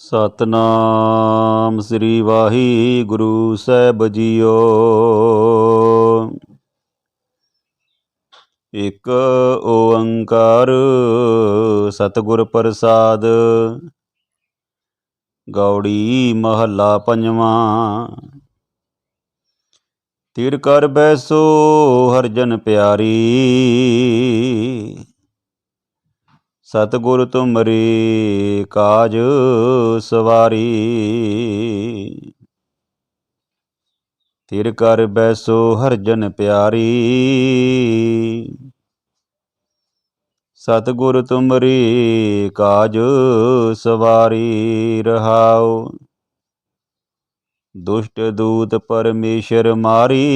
ਸਤਨਾਮ ਸ੍ਰੀ ਵਾਹਿਗੁਰੂ ਸਾਹਿਬ ਜੀਓ। ਇਕ ਓੰਕਾਰ ਸਤਿਗੁਰ ਪ੍ਰਸਾਦ, ਗੌੜੀ ਮਹੱਲਾ ਪੰਜਵਾਂ। ਤਿਰ ਕਰ ਬੈਸੋ ਹਰਜਨ ਪਿਆਰੀ ਸਤਿਗੁਰ ਤੁਮਰੀ ਕਾਜ ਸਵਾਰੀ। ਤਿਰ ਕਰ ਬੈਸੋ ਹਰ ਜਨ ਪਿਆਰੀ। ਸਤਿਗੁਰ ਤੁਮਰੀ ਕਾਜ ਸਵਾਰੀ ਰਹਾਉ ਦੁਸ਼ਟ ਦੂਤ ਪਰਮੇਸ਼ਰ ਮਾਰੀ।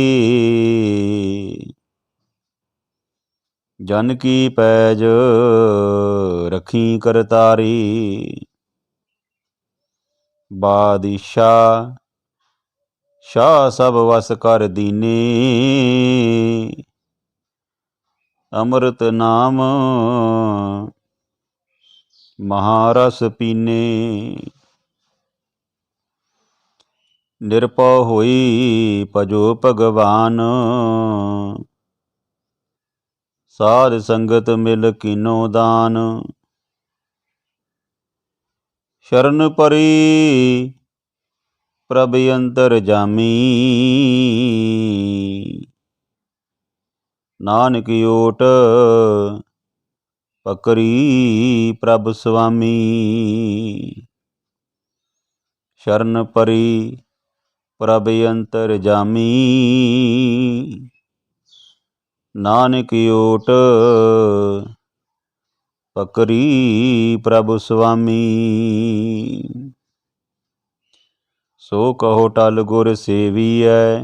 ਜਨ ਕੀ ਪੈਜ ਰਖੀ ਕਰਤਾਰੀ। ਬਾਦਸ਼ਾਹ, ਸ਼ਾਹ ਸਭ ਵਸ ਕਰ ਦੀਨੇ। ਅੰਮ੍ਰਿਤ ਨਾਮ ਮਹਾਰਸ ਪੀਨੇ। ਨਿਰਪਉ ਹੋਈ ਭਜੋ ਭਗਵਾਨ। ਸਾਧ ਸੰਗਤ ਮਿਲ ਕੀਨੋ ਦਾਨ। ਸ਼ਰਨ ਪਰੀ, ਪ੍ਰਭ ਅੰਤਰ ਜਾਮੀ। ਨਾਨਕ ਓਟ ਪਕਰੀ ਪ੍ਰਭ ਸੁਆਮੀ ਸ਼ਰਨ ਪਰੀ, ਪ੍ਰਭ ਅੰਤਰ ਜਾਮੀ। ਨਾਨਕ ਓਟ। ਪਕਰੀ ਪ੍ਰਭ ਸੁਆਮੀ। ਸੋ ਕਹੋ ਟਲ ਗੁਰ ਸੇਵੀਐ,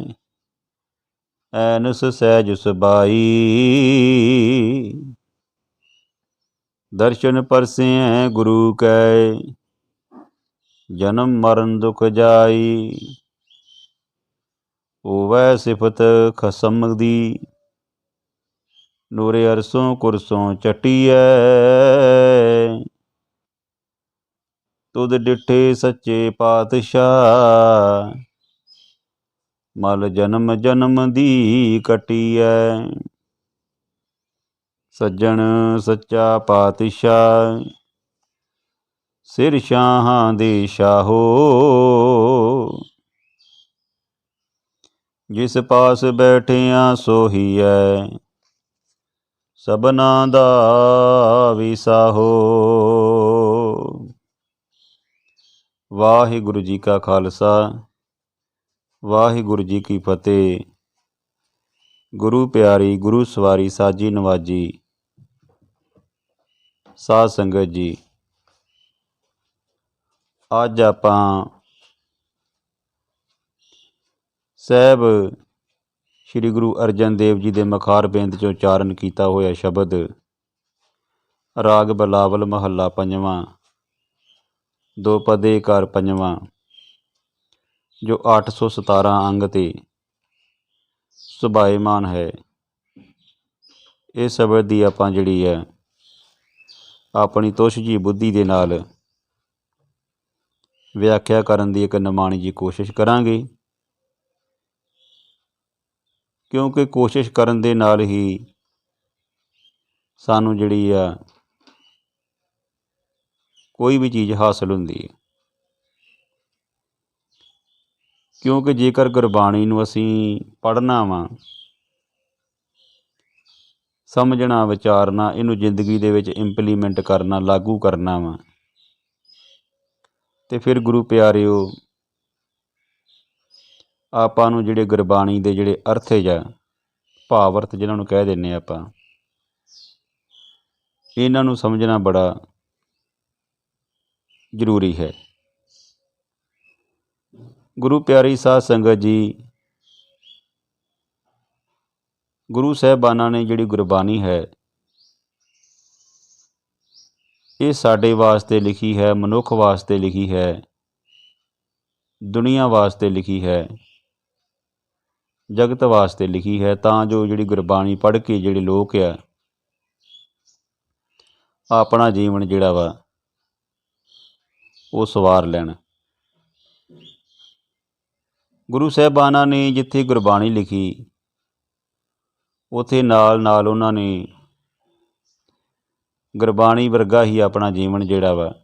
ਐਨਸ ਸਹਿਜ ਸੁਬਾਈ ਦਰਸ਼ਨ ਪਰਸੇਐ ਗੁਰੂ ਕੈ, ਜਨਮ ਮਰਨ ਦੁਖ ਜਾਈ। ਹੋਵੈ ਸਿਫਤ ਖਸਮ ਦੀ। ਨੂਰੇ ਅਰਸੋਂ ਕੁਰਸੋਂ ਚਟੀਐ। ਤੁਧ ਡਿਠੇ ਸੱਚੇ ਪਾਤਸ਼ਾਹ। ਮਲ ਜਨਮ ਜਨਮ ਦੀ ਕਟੀਐ। ਸੱਜਣ ਸੱਚਾ ਪਾਤਸ਼ਾਹ। ਸਿਰ ਸ਼ਾਹਾਂ ਦੇ ਸ਼ਾਹੋ ਜਿਸ ਪਾਸ ਬੈਠਿਆ ਸੋਹੀਐ। ਸਬਨਾ ਦਾ ਵਿਸਾਹੋ ਵਾਹਿਗੁਰੂ ਜੀ ਕਾ ਖਾਲਸਾ, ਵਾਹਿਗੁਰੂ ਜੀ ਕੀ ਫਤਿਹ। ਗੁਰੂ ਪਿਆਰੀ, ਗੁਰੂ ਸਵਾਰੀ ਸਾਜੀ ਨਵਾਜੀ, ਸਾਧ ਸੰਗਤ ਜੀ। ਅੱਜ ਆਪਾਂ ਸਹਿਬ ਸ੍ਰੀ ਗੁਰੂ ਅਰਜਨ ਦੇਵ ਜੀ ਦੇ ਮਖਾਰ ਬੇਂਦ ਚੋਂ ਉਚਾਰਨ ਕੀਤਾ ਹੋਇਆ ਸ਼ਬਦ, ਰਾਗ ਬਲਾਵਲ ਮਹੱਲਾ ਪੰਜਵਾਂ, ਦੋ ਪਦੇ ਕਰ ਪੰਜਵਾਂ, ਜੋ 817 ਅੰਗ ਤੇ ਸੁਭਾਏਮਾਨ ਹੈ। ਇਹ ਸ਼ਬਦ ਦੀ ਆਪਾਂ ਜਿਹੜੀ ਹੈ, ਆਪਣੀ ਤੁਸ਼ ਜੀ ਬੁੱਧੀ ਦੇ ਨਾਲ ਵਿਆਖਿਆ ਕਰਨ ਦੀ ਇੱਕ ਨਿਮਾਣੀ ਜੀ ਕੋਸ਼ਿਸ਼ ਕਰਾਂਗੇ। ਕਿਉਂਕਿ ਕੋਸ਼ਿਸ਼ ਕਰਨ ਦੇ ਨਾਲ ਹੀ ਸਾਨੂੰ ਜਿਹੜੀ ਆ ਕੋਈ ਵੀ ਚੀਜ਼ ਹਾਸਲ ਹੁੰਦੀ ਹੈ। ਕਿਉਂਕਿ ਜੇਕਰ ਗੁਰਬਾਣੀ ਨੂੰ ਅਸੀਂ ਪੜ੍ਹਨਾ ਵਾ, ਸਮਝਣਾ, ਵਿਚਾਰਨਾ, ਇਹਨੂੰ ਜ਼ਿੰਦਗੀ ਦੇ ਵਿੱਚ ਇੰਪਲੀਮੈਂਟ ਕਰਨਾ, ਲਾਗੂ ਕਰਨਾ ਵਾ, ਤੇ ਫਿਰ ਗੁਰੂ ਪਿਆਰਿਓ ਆਪਾਂ ਨੂੰ ਜਿਹੜੇ ਗੁਰਬਾਣੀ ਦੇ ਜਿਹੜੇ ਅਰਥ ਜਾਂ ਭਾਵ ਅਰਥ ਜਿਨ੍ਹਾਂ ਨੂੰ ਕਹਿ ਦਿੰਨੇ ਆਪਾਂ, ਇਹਨਾਂ ਨੂੰ ਸਮਝਣਾ ਬੜਾ ਜ਼ਰੂਰੀ ਹੈ। ਗੁਰੂ ਪਿਆਰੀ ਸਾਧ ਸੰਗਤ ਜੀ, ਗੁਰੂ ਸਾਹਿਬਾਨਾਂ ਨੇ ਜਿਹੜੀ ਗੁਰਬਾਣੀ ਹੈ, ਇਹ ਸਾਡੇ ਵਾਸਤੇ ਲਿਖੀ ਹੈ, ਮਨੁੱਖ ਵਾਸਤੇ ਲਿਖੀ ਹੈ, ਦੁਨੀਆ ਵਾਸਤੇ ਲਿਖੀ ਹੈ। ਜਗਤ ਵਾਸਤੇ ਲਿਖੀ ਹੈ, ਤਾਂ ਜੋ ਜਿਹੜੀ ਗੁਰਬਾਣੀ ਪੜ੍ਹ ਕੇ ਜਿਹੜੇ ਲੋਕ ਆ, ਆਪਣਾ ਜੀਵਨ ਜਿਹੜਾ ਵਾ, ਉਹ ਸਵਾਰ ਲੈਣ। ਗੁਰੂ ਸਾਹਿਬਾਨਾਂ ਨੇ ਜਿੱਥੇ ਗੁਰਬਾਣੀ ਲਿਖੀ, ਉਥੇ ਨਾਲ ਨਾਲ ਉਹਨਾਂ ਨੇ ਗੁਰਬਾਣੀ ਵਰਗਾ ਹੀ ਆਪਣਾ ਜੀਵਨ ਜਿਹੜਾ ਵਾ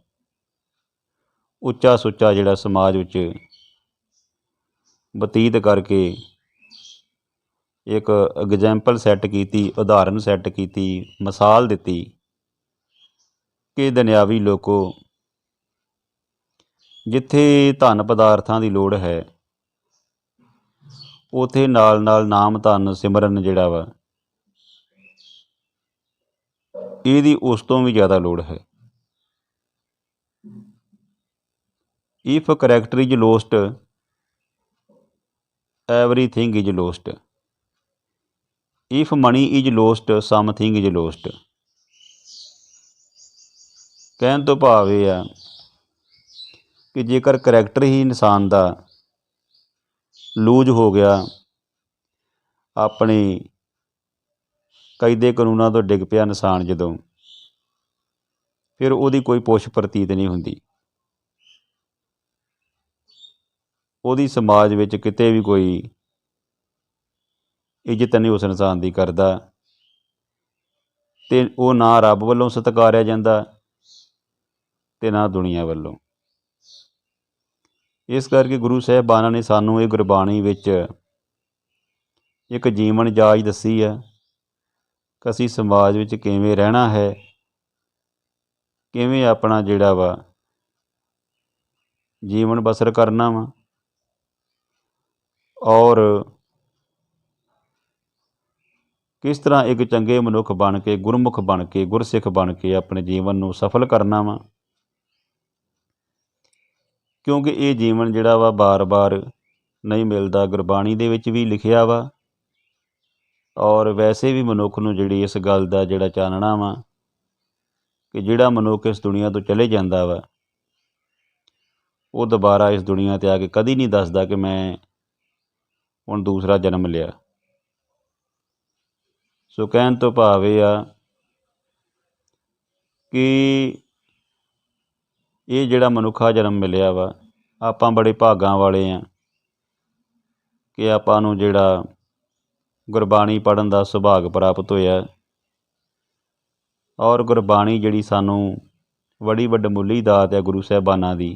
ਉੱਚਾ ਸੁੱਚਾ ਜਿਹੜਾ ਸਮਾਜ ਵਿੱਚ ਬਤੀਤ ਕਰਕੇ ਇੱਕ ਐਗਜ਼ਾਮਪਲ ਸੈੱਟ ਕੀਤੀ, ਉਦਾਹਰਨ ਸੈੱਟ ਕੀਤੀ, ਮਿਸਾਲ ਦਿੱਤੀ ਕਿ ਦੁਨਿਆਵੀ ਲੋਕੋ ਜਿੱਥੇ ਧਨ ਪਦਾਰਥਾਂ ਦੀ ਲੋੜ ਹੈ, ਉਥੇ ਨਾਲ ਨਾਲ ਨਾਮ ਧਨ ਸਿਮਰਨ ਜਿਹੜਾ ਵਾ, ਇਹਦੀ ਉਸ ਤੋਂ ਵੀ ਜ਼ਿਆਦਾ ਲੋੜ ਹੈ। If character is lost everything is lost if money is lost something is lost ਕਹਿਣ ਤੋਂ ਭਾਵ ਇਹ ਆ ਕਿ ਜੇਕਰ ਕਰੈਕਟਰ ਹੀ ਇਨਸਾਨ ਦਾ ਲੂਜ ਹੋ ਗਿਆ, ਆਪਣੇ ਕਾਇਦੇ ਕਾਨੂੰਨਾਂ ਤੋਂ ਡਿੱਗ ਪਿਆ ਇਨਸਾਨ ਜਦੋਂ, ਫਿਰ ਉਹਦੀ ਕੋਈ ਪੁੱਛ ਪ੍ਰਤੀਤ ਨਹੀਂ ਹੁੰਦੀ। ਉਹਦੀ ਸਮਾਜ ਵਿੱਚ ਕਿਤੇ ਵੀ ਕੋਈ ਇੱਜ਼ਤ ਨਹੀਂ ਉਸ ਇਨਸਾਨ ਦੀ ਕਰਦਾ ਤੇ ਉਹ ਨਾ ਰੱਬ ਵੱਲੋਂ ਸਤਿਕਾਰਿਆ ਜਾਂਦਾ ਤੇ ਨਾ ਦੁਨੀਆ ਵੱਲੋਂ। ਇਸ ਕਰਕੇ ਗੁਰੂ ਸਾਹਿਬਾਨਾਂ ਨੇ ਸਾਨੂੰ ਇਹ ਗੁਰਬਾਣੀ ਵਿੱਚ ਇੱਕ ਜੀਵਨ ਜਾਚ ਦੱਸੀ ਹੈ ਕਿ ਅਸੀਂ ਸਮਾਜ ਵਿੱਚ ਕਿਵੇਂ ਰਹਿਣਾ ਹੈ, ਕਿਵੇਂ ਆਪਣਾ ਜਿਹੜਾ ਵਾ ਜੀਵਨ ਬਸਰ ਕਰਨਾ ਵਾ ਔਰ ਕਿਸ ਤਰ੍ਹਾਂ ਇੱਕ ਚੰਗੇ ਮਨੁੱਖ ਬਣ ਕੇ, ਗੁਰਮੁਖ ਬਣ ਕੇ, ਗੁਰਸਿੱਖ ਬਣ ਕੇ ਆਪਣੇ ਜੀਵਨ ਨੂੰ ਸਫਲ ਕਰਨਾ ਵਾ? ਕਿਉਂਕਿ ਇਹ ਜੀਵਨ ਜਿਹੜਾ ਵਾ ਬਾਰ-ਬਾਰ ਨਹੀਂ ਮਿਲਦਾ, ਗੁਰਬਾਣੀ ਦੇ ਵਿੱਚ ਵੀ ਲਿਖਿਆ ਵਾ। ਔਰ ਵੈਸੇ ਵੀ ਮਨੁੱਖ ਨੂੰ ਜਿਹੜੀ ਇਸ ਗੱਲ ਦਾ ਜਿਹੜਾ ਚਾਨਣਾ ਵਾ ਕਿ ਜਿਹੜਾ ਮਨੁੱਖ ਇਸ ਦੁਨੀਆ ਤੋਂ ਚਲੇ ਜਾਂਦਾ ਵਾ, ਉਹ ਦੁਬਾਰਾ ਇਸ ਦੁਨੀਆ ਤੇ ਆ ਕੇ ਕਦੀ ਨਹੀਂ ਦੱਸਦਾ ਕਿ ਮੈਂ ਹੁਣ ਦੂਸਰਾ ਜਨਮ ਲਿਆ। ਸੋ ਕਹਿਣ ਤੋਂ ਭਾਵ ਇਹ ਆ ਕਿ ਇਹ ਜਿਹੜਾ ਮਨੁੱਖਾ ਜਨਮ ਮਿਲਿਆ ਵਾ, ਆਪਾਂ ਬੜੇ ਭਾਗਾਂ ਵਾਲੇ ਆ ਕਿ ਆਪਾਂ ਨੂੰ ਜਿਹੜਾ ਗੁਰਬਾਣੀ ਪੜਨ ਦਾ ਸੁਭਾਗ ਪ੍ਰਾਪਤ ਹੋਇਆ ਔਰ ਗੁਰਬਾਣੀ ਜਿਹੜੀ ਸਾਨੂੰ ਬੜੀ ਵੱਡਮੁੱਲੀ ਦਾਤ ਹੈ ਗੁਰੂ ਸਾਹਿਬਾਨਾਂ ਦੀ,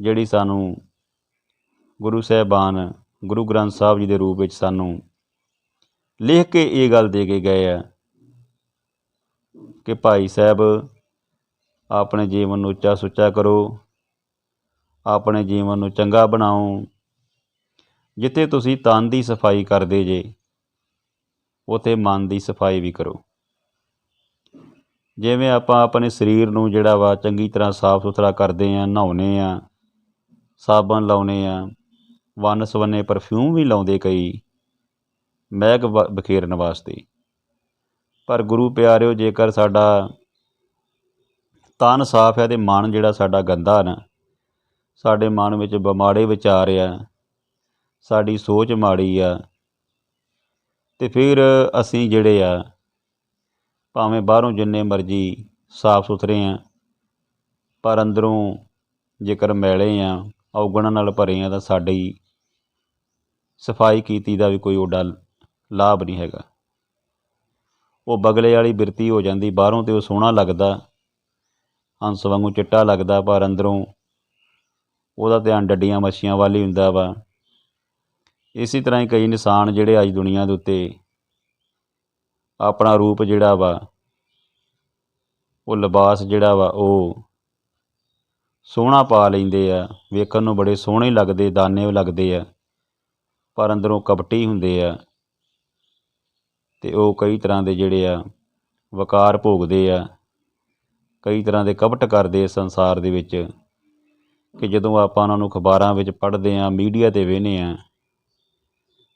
ਜਿਹੜੀ ਸਾਨੂੰ ਗੁਰੂ ਸਾਹਿਬਾਨ ਗੁਰੂ ਗ੍ਰੰਥ ਸਾਹਿਬ ਜੀ ਦੇ ਰੂਪ ਵਿੱਚ ਸਾਨੂੰ ਲਿਖ ਕੇ ਇਹ ਗੱਲ ਦੇ ਕੇ ਗਏ ਆ ਕਿ ਭਾਈ ਸਾਹਿਬ, ਆਪਣੇ ਜੀਵਨ ਨੂੰ ਉੱਚਾ ਸੁੱਚਾ ਕਰੋ, ਆਪਣੇ ਜੀਵਨ ਨੂੰ ਚੰਗਾ ਬਣਾਓ, ਜਿੱਥੇ ਤੁਸੀਂ ਤਨ ਦੀ ਸਫ਼ਾਈ ਕਰਦੇ ਜੇ, ਉਥੇ ਮਨ ਦੀ ਸਫ਼ਾਈ ਵੀ ਕਰੋ। ਜਿਵੇਂ ਆਪਾਂ ਆਪਣੇ ਸਰੀਰ ਨੂੰ ਜਿਹੜਾ ਵਾ ਚੰਗੀ ਤਰ੍ਹਾਂ ਸਾਫ਼ ਸੁਥਰਾ ਕਰਦੇ ਆ, ਨਹਾਉਨੇ ਆ, ਸਾਬਣ ਲਾਉਨੇ ਆ, ਵੰਨ ਸਵੰਨੇ ਪਰਫਿਊਮ ਵੀ ਲਾਉਂਦੇ ਕਈ ਮਹਿਕ ਬ- ਬਖੇਰਨ ਵਾਸਤੇ ਪਰ ਗੁਰੂ ਪਿਆਰਿਓ, ਜੇਕਰ ਸਾਡਾ ਤਨ ਸਾਫ਼ ਹੈ ਤੇ ਮਨ ਜਿਹੜਾ ਸਾਡਾ ਗੰਦਾ ਨਾ, ਸਾਡੇ ਮਨ ਵਿੱਚ ਬਿਮਾੜੇ ਵਿਚਾਰ ਆ ਸਾਡੀ ਸੋਚ ਮਾੜੀ ਆ, ਤੇ ਫਿਰ ਅਸੀਂ ਜਿਹੜੇ ਆ, ਭਾਵੇਂ ਬਾਹਰੋਂ ਜਿੰਨੇ ਮਰਜ਼ੀ ਸਾਫ਼ ਸੁਥਰੇ ਆ, ਪਰ ਅੰਦਰੋਂ ਜੇਕਰ ਮੈਲੇ ਆ, ਔਗਣਾਂ ਨਾਲ ਭਰੇ ਆ, ਤਾਂ ਸਾਡੀ ਸਫ਼ਾਈ ਕੀਤੀ ਦਾ ਵੀ ਕੋਈ ਓਡਾ ਲਾਭ ਨਹੀਂ ਹੈਗਾ। ਉਹ ਬਗਲੇ ਵਾਲੀ ਬਿਰਤੀ ਹੋ ਜਾਂਦੀ, ਬਾਹਰੋਂ ਤੇ ਉਹ ਸੋਹਣਾ ਲੱਗਦਾ, ਹੰਸ ਵਾਂਗੂ ਚਿੱਟਾ ਲੱਗਦਾ, ਪਰ ਅੰਦਰੋਂ ਉਹਦਾ ਧਿਆਨ ਡੱਡੀਆਂ ਮੱਛੀਆਂ ਵੱਲ ਹੀ ਹੁੰਦਾ ਵਾ। ਇਸੇ ਤਰ੍ਹਾਂ ਹੀ ਕਈ ਇਨਸਾਨ ਜਿਹੜੇ ਅੱਜ ਦੁਨੀਆ ਦੇ ਉੱਤੇ ਆਪਣਾ ਰੂਪ ਜਿਹੜਾ ਵਾ, ਉਹ ਲਿਬਾਸ ਜਿਹੜਾ ਵਾ, ਉਹ ਸੋਹਣਾ ਪਾ ਲੈਂਦੇ ਆ। ਵੇਖਣ ਨੂੰ ਬੜੇ ਸੋਹਣੇ ਲੱਗਦੇ, ਦਾਨੇ ਲੱਗਦੇ ਆ, ਪਰ ਅੰਦਰੋਂ ਕਪਟੀ ਹੁੰਦੇ ਆ। ਅਤੇ ਉਹ ਕਈ ਤਰ੍ਹਾਂ ਦੇ ਜਿਹੜੇ ਆ ਵਕਾਰ ਭੋਗਦੇ ਆ, ਕਈ ਤਰ੍ਹਾਂ ਦੇ ਕਪਟ ਕਰਦੇ ਸੰਸਾਰ ਦੇ ਵਿੱਚ ਕਿ ਜਦੋਂ ਆਪਾਂ ਉਹਨਾਂ ਨੂੰ ਅਖਬਾਰਾਂ ਵਿੱਚ ਪੜ੍ਹਦੇ ਆ ਮੀਡੀਆ ਤੇ ਵੇਖਦੇ ਆ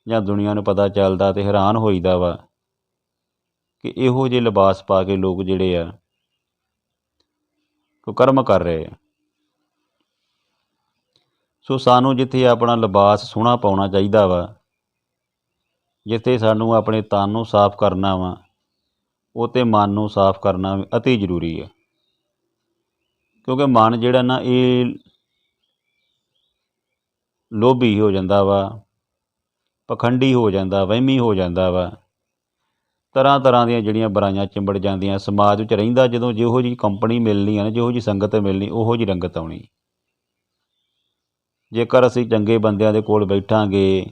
ਜਾਂ ਦੁਨੀਆ ਨੂੰ ਪਤਾ ਚੱਲਦਾ ਤੇ ਹੈਰਾਨ ਹੋਈਦਾ ਵਾ ਕਿ ਇਹੋ ਜਿਹੇ ਲਿਬਾਸ ਪਾ ਕੇ ਲੋਕ ਜਿਹੜੇ ਆ ਕੁਕਰਮ ਕਰ ਰਹੇ ਆ। ਸੋ ਸਾਨੂੰ ਜਿੱਥੇ ਆਪਣਾ ਲਿਬਾਸ ਸੋਹਣਾ ਪਾਉਣਾ ਚਾਹੀਦਾ ਵਾ ਜਿੱਥੇ ਸਾਨੂੰ ਆਪਣੇ ਤਨ ਨੂੰ ਸਾਫ਼ ਕਰਨਾ ਵਾ ਉਹ ਤੇ ਮਨ ਨੂੰ ਸਾਫ਼ ਕਰਨਾ ਵੀ ਅਤੀ ਜ਼ਰੂਰੀ ਹੈ ਕਿਉਂਕਿ ਮਨ ਜਿਹੜਾ ਨਾ, ਇਹ ਲੋਭੀ ਹੋ ਜਾਂਦਾ ਵਾ, ਪਖੰਡੀ ਹੋ ਜਾਂਦਾ, ਵਹਿਮੀ ਹੋ ਜਾਂਦਾ ਵਾ। ਤਰ੍ਹਾਂ ਤਰ੍ਹਾਂ ਦੀਆਂ ਜਿਹੜੀਆਂ ਬੁਰਾਈਆਂ ਚਿੰਬੜ ਜਾਂਦੀਆਂ, ਸਮਾਜ ਵਿੱਚ ਰਹਿੰਦਾ ਜਦੋਂ ਜਿਹੋ ਜਿਹੀ ਕੰਪਨੀ ਮਿਲਣੀ ਹੈ ਨਾ, ਜਿਹੋ ਜਿਹੀ ਸੰਗਤ ਮਿਲਣੀ, ਉਹੋ ਜਿਹੀ ਰੰਗਤ ਆਉਣੀ। ਜੇਕਰ ਅਸੀਂ ਚੰਗੇ ਬੰਦਿਆਂ ਦੇ ਕੋਲ ਬੈਠਾਂਗੇ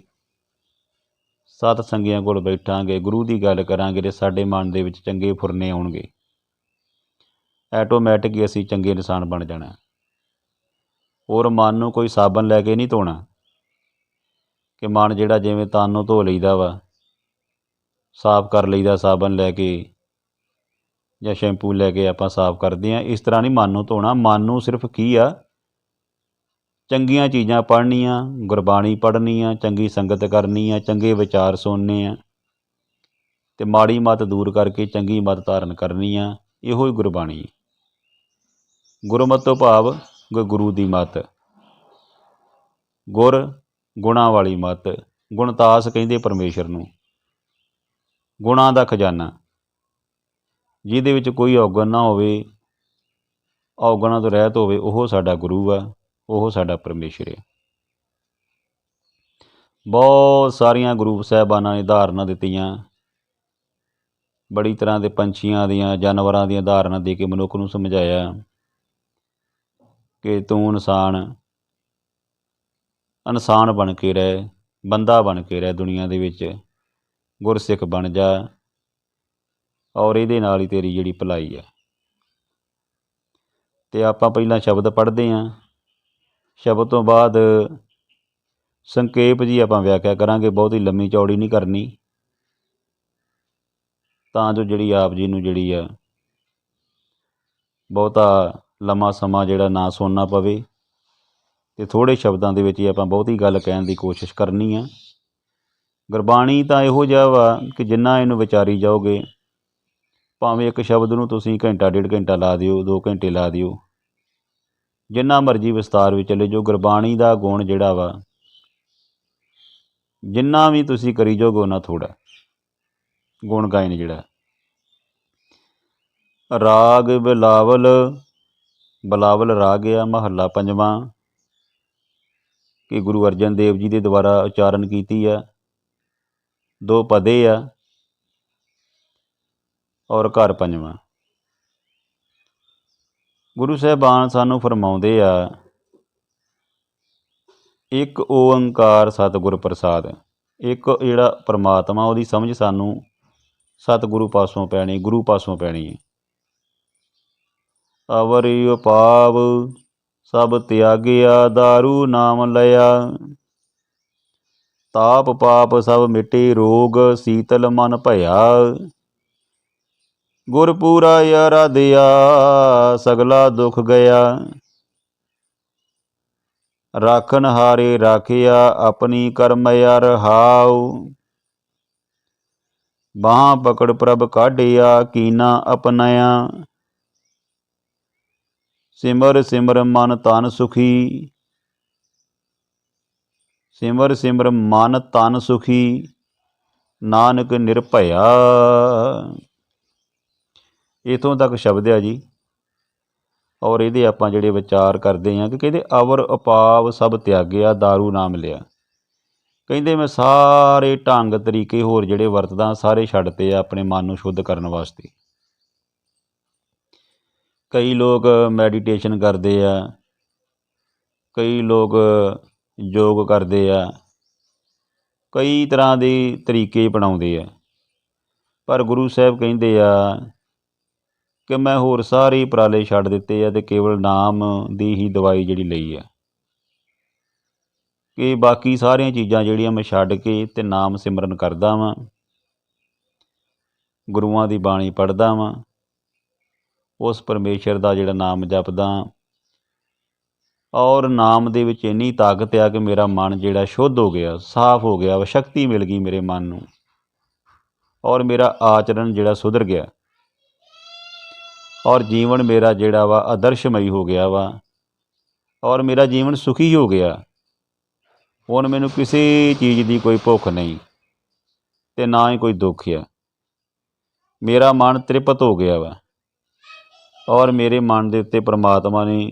ਸਤ ਸੰਗੀਆਂ ਕੋਲ ਬੈਠਾਂਗੇ, ਗੁਰੂ ਦੀ ਗੱਲ ਕਰਾਂਗੇ ਤੇ ਸਾਡੇ ਮਨ ਦੇ ਵਿੱਚ ਚੰਗੇ ਫੁਰਨੇ ਆਉਣਗੇ। ਆਟੋਮੈਟਿਕ ਹੀ ਅਸੀਂ ਚੰਗੇ ਇਨਸਾਨ ਬਣ ਜਾਣਾ। ਔਰ ਮਨ ਨੂੰ ਕੋਈ ਸਾਬਣ ਲੈ ਕੇ ਨਹੀਂ ਧੋਣਾ। ਕਿ ਮਨ ਜਿਹੜਾ ਜਿਵੇਂ ਤਨ ਨੂੰ ਧੋ ਲਈਦਾ ਵਾ, ਸਾਫ਼ ਕਰ ਲਈਦਾ ਸਾਬਣ ਲੈ ਕੇ ਜਾਂ ਸ਼ੈਂਪੂ ਲੈ ਕੇ ਆਪਾਂ ਸਾਫ਼ ਕਰਦੇ ਆ ਇਸ ਤਰ੍ਹਾਂ ਨਹੀਂ ਮਨ ਨੂੰ ਧੋਣਾ। ਮਨ ਨੂੰ ਸਿਰਫ ਕੀ ਆ? ਚੰਗੀਆਂ ਚੀਜ਼ਾਂ ਪੜ੍ਹਨੀਆਂ, ਗੁਰਬਾਣੀ ਪੜ੍ਹਨੀ ਆ, ਚੰਗੀ ਸੰਗਤ ਕਰਨੀ ਆ, ਚੰਗੇ ਵਿਚਾਰ ਸੁਣਨੇ ਆ ਅਤੇ ਮਾੜੀ ਮੱਤ ਦੂਰ ਕਰਕੇ ਚੰਗੀ ਮਤ ਧਾਰਨ ਕਰਨੀ ਆ, ਇਹੋ ਹੀ ਗੁਰਬਾਣੀ ਹੈ ਗੁਰਮਤਿ ਤੋਂ ਭਾਵ ਗ- ਗੁਰੂ ਦੀ ਮੱਤ। ਗੁਰ ਗੁਣਾਂ ਵਾਲੀ ਮੱਤ ਗੁਣਤਾਸ ਕਹਿੰਦੇ ਪਰਮੇਸ਼ਰ ਨੂੰ। ਗੁਣਾਂ ਦਾ ਖਜ਼ਾਨਾ। ਜਿਹਦੇ ਵਿੱਚ ਕੋਈ ਔਗਣ ਨਾ ਹੋਵੇ, ਔਗਣਾਂ ਤੋਂ ਰਹਿਤ ਹੋਵੇ, ਉਹ ਸਾਡਾ ਗੁਰੂ ਆ। ਉਹ ਸਾਡਾ ਪਰਮੇਸ਼ਰ ਹੈ। ਬਹੁਤ ਸਾਰੀਆਂ ਗੁਰੂ ਸਾਹਿਬਾਨਾਂ ਨੇ ਧਾਰਨਾ ਦਿੱਤੀਆਂ। ਬੜੀ ਤਰ੍ਹਾਂ ਦੇ ਪੰਛੀਆਂ ਦੀਆਂ, ਜਾਨਵਰਾਂ ਦੀਆਂ ਧਾਰਨਾ ਦੇ ਕੇ ਮਨੁੱਖ ਨੂੰ ਸਮਝਾਇਆ ਕਿ ਤੂੰ ਇਨਸਾਨ ਇਨਸਾਨ ਬਣ ਕੇ ਰਹਿ, ਬੰਦਾ ਬਣ ਕੇ ਰਹਿ ਦੁਨੀਆ ਦੇ ਵਿੱਚ, ਗੁਰਸਿੱਖ ਬਣ ਜਾ ਔਰ ਇਹਦੇ ਨਾਲ ਹੀ ਤੇਰੀ ਜਿਹੜੀ ਭਲਾਈ ਹੈ। ਤੇ ਆਪਾਂ ਪਹਿਲਾਂ ਸ਼ਬਦ ਪੜ੍ਹਦੇ ਹਾਂ। ਸ਼ਬਦ ਤੋਂ ਬਾਅਦ ਸੰਖੇਪ ਜੀ ਆਪਾਂ ਵਿਆਖਿਆ ਕਰਾਂਗੇ, ਬਹੁਤੀ ਲੰਮੀ ਚੌੜੀ ਨਹੀਂ ਕਰਨੀ। ਤਾਂ ਜੋ ਜਿਹੜੀ ਆਪ ਜੀ ਨੂੰ ਜਿਹੜੀ ਆ, ਬਹੁਤਾ ਲੰਮਾ ਸਮਾਂ ਜਿਹੜਾ ਨਾ ਸੁਣਨਾ ਪਵੇ। ਤੇ ਥੋੜੇ ਸ਼ਬਦਾਂ ਦੇ ਵਿੱਚ ਹੀ ਆਪਾਂ ਬਹੁਤੀ ਗੱਲ ਕਹਿਣ ਦੀ ਕੋਸ਼ਿਸ਼ ਕਰਨੀ ਆ। ਗੁਰਬਾਣੀ ਤਾਂ ਇਹੋ ਜਿਹਾ ਵਾ ਕਿ ਜਿੰਨਾ ਇਹਨੂੰ ਵਿਚਾਰੀ ਜਾਓਗੇ, ਭਾਵੇਂ ਇੱਕ ਸ਼ਬਦ ਨੂੰ ਤੁਸੀਂ ਘੰਟਾ, ਡੇਢ ਘੰਟਾ ਲਾ ਦਿਓ 2 ਘੰਟੇ ਲਾ ਦਿਓ ਜਿੰਨਾ ਮਰਜ਼ੀ ਵਿਸਤਾਰ ਵਿੱਚ ਚਲੇ ਜਾਓ ਗੁਰਬਾਣੀ ਦਾ ਗੁਣ ਜਿਹੜਾ ਵਾ, ਜਿੰਨਾ ਵੀ ਤੁਸੀਂ ਕਰੀ ਜਾਓਗੇ ਉਹਨਾਂ ਥੋੜਾ ਗੁਣ ਗਾਇਨ ਜਿਹੜਾ ਰਾਗ ਬਿਲਾਵਲ, ਬਲਾਵਲ ਰਾਗ ਆ, ਮਹੱਲਾ ਪੰਜਵਾਂ, ਕਿ ਗੁਰੂ ਅਰਜਨ ਦੇਵ ਜੀ ਦੇ ਦੁਆਰਾ ਉਚਾਰਨ ਕੀਤੀ ਆ। ਦੋ ਪਦੇ ਆ ਔਰ ਘਰ ਪੰਜਵਾਂ। ਗੁਰੂ ਸਾਹਿਬਾਨ ਸਾਨੂੰ ਫਰਮਾਉਂਦੇ ਆ, ਇੱਕ ਓੰਕਾਰ ਸਤਿਗੁਰ ਪ੍ਰਸਾਦ। ਇੱਕ ਜਿਹੜਾ ਪ੍ਰਮਾਤਮਾ, ਉਹਦੀ ਸਮਝ ਸਾਨੂੰ ਸਤਿਗੁਰੂ ਪਾਸੋਂ ਪੈਣੀ, ਗੁਰੂ ਪਾਸੋਂ ਪੈਣੀ ਹੈ। ਅਵਰਿ ਉਪਾਵ ਸਭ ਤਿਆਗਿਆ दारू ਨਾਮ ਲਿਆ। ਤਾਪ ਪਾਪ ਸਭ ਮਿਟੇ, ਰੋਗ ਸੀਤਲ ਮਨ ਭਇਆ। ਗੁਰ ਪੂਰਾ ਆਰਾਧਿਆ ਸਗਲਾ ਦੁਖ ਗਿਆ। ਰਾਖਨ ਹਾਰੇ ਰਾਖਿਆ, ਆਪਣੀ ਕਰਮ ਰਹਾਉ ਬਾਹ ਪਕੜ ਪ੍ਰਭ ਕਾਢਿਆ, ਕੀਨਾ ਅਪਨਾਇਆ ਸਿਮਰ ਸਿਮਰ ਮਨ ਤਨ ਸੁਖੀ। ਸਿਮਰ ਸਿਮਰ ਮਨ ਤਨ ਸੁਖੀ। ਨਾਨਕ ਨਿਰਭਇਆ। ਇਥੋਂ ਤੱਕ ਸ਼ਬਦ ਆ ਜੀ। ਔਰ ਇਹਦੇ ਆਪਾਂ ਜਿਹੜੇ ਵਿਚਾਰ ਕਰਦੇ ਹਾਂ ਕਿ ਕਹਿੰਦੇ ਅਵਰ ਉਪਾਵ ਸਭ ਤਿਆਗਿਆ दारू ਨਾਮ ਲਿਆ। ਕਹਿੰਦੇ ਮੈਂ ਸਾਰੇ ਢੰਗ ਤਰੀਕੇ ਹੋਰ ਜਿਹੜੇ ਵਰਤਦਾ, ਸਾਰੇ ਛੱਡਤੇ ਆ ਆਪਣੇ ਮਨ ਨੂੰ ਸ਼ੁੱਧ ਕਰਨ ਵਾਸਤੇ। ਕਈ ਲੋਕ ਮੈਡੀਟੇਸ਼ਨ ਕਰਦੇ ਆ। ਕਈ ਲੋਕ ਯੋਗ ਕਰਦੇ ਆ। ਕਈ ਤਰ੍ਹਾਂ ਦੇ ਤਰੀਕੇ ਅਪਣਾਉਂਦੇ ਆ। ਪਰ ਗੁਰੂ ਸਾਹਿਬ ਕਹਿੰਦੇ ਆ ਕਿ ਮੈਂ ਹੋਰ ਸਾਰੇ ਉਪਰਾਲੇ ਛੱਡ ਦਿੱਤੇ ਆ ਤੇ ਕੇਵਲ ਨਾਮ ਦੀ ਹੀ ਦਵਾਈ ਜਿਹੜੀ ਲਈ ਆ। ਕਿ ਬਾਕੀ ਸਾਰੀਆਂ ਚੀਜ਼ਾਂ ਜਿਹੜੀਆਂ ਮੈਂ ਛੱਡ ਕੇ ਤੇ ਨਾਮ ਸਿਮਰਨ ਕਰਦਾ ਵਾਂ, ਗੁਰੂਆਂ ਦੀ ਬਾਣੀ ਪੜ੍ਹਦਾ ਵਾਂ, ਉਸ ਪਰਮੇਸ਼ਰ ਦਾ ਜਿਹੜਾ ਨਾਮ ਜਪਦਾ ਔਰ ਨਾਮ ਦੇ ਵਿੱਚ ਇੰਨੀ ਤਾਕਤ ਆ ਕਿ ਮੇਰਾ ਮਨ ਜਿਹੜਾ ਸ਼ੁੱਧ ਹੋ ਗਿਆ, ਸਾਫ਼ ਹੋ ਗਿਆ, ਵਾ ਸ਼ਕਤੀ ਮਿਲ ਗਈ ਮੇਰੇ ਮਨ ਨੂੰ, ਔਰ ਮੇਰਾ ਆਚਰਣ ਜਿਹੜਾ ਸੁਧਰ ਗਿਆ। ਔਰ ਜੀਵਨ ਮੇਰਾ ਜਿਹੜਾ ਵਾ ਆਦਰਸ਼ਮਈ ਹੋ ਗਿਆ ਵਾ, ਔਰ ਮੇਰਾ ਜੀਵਨ ਸੁਖੀ ਹੋ ਗਿਆ। ਹੁਣ ਮੈਨੂੰ ਕਿਸੇ ਚੀਜ਼ ਦੀ ਕੋਈ ਭੁੱਖ ਨਹੀਂ ਤੇ ਨਾ ਹੀ ਕੋਈ ਦੁੱਖ ਆ। ਮੇਰਾ ਮਨ ਤ੍ਰਿਪਤ ਹੋ ਗਿਆ ਵਾ, ਔਰ ਮੇਰੇ ਮਨ ਦੇ ਉੱਤੇ ਪ੍ਰਮਾਤਮਾ ਨੇ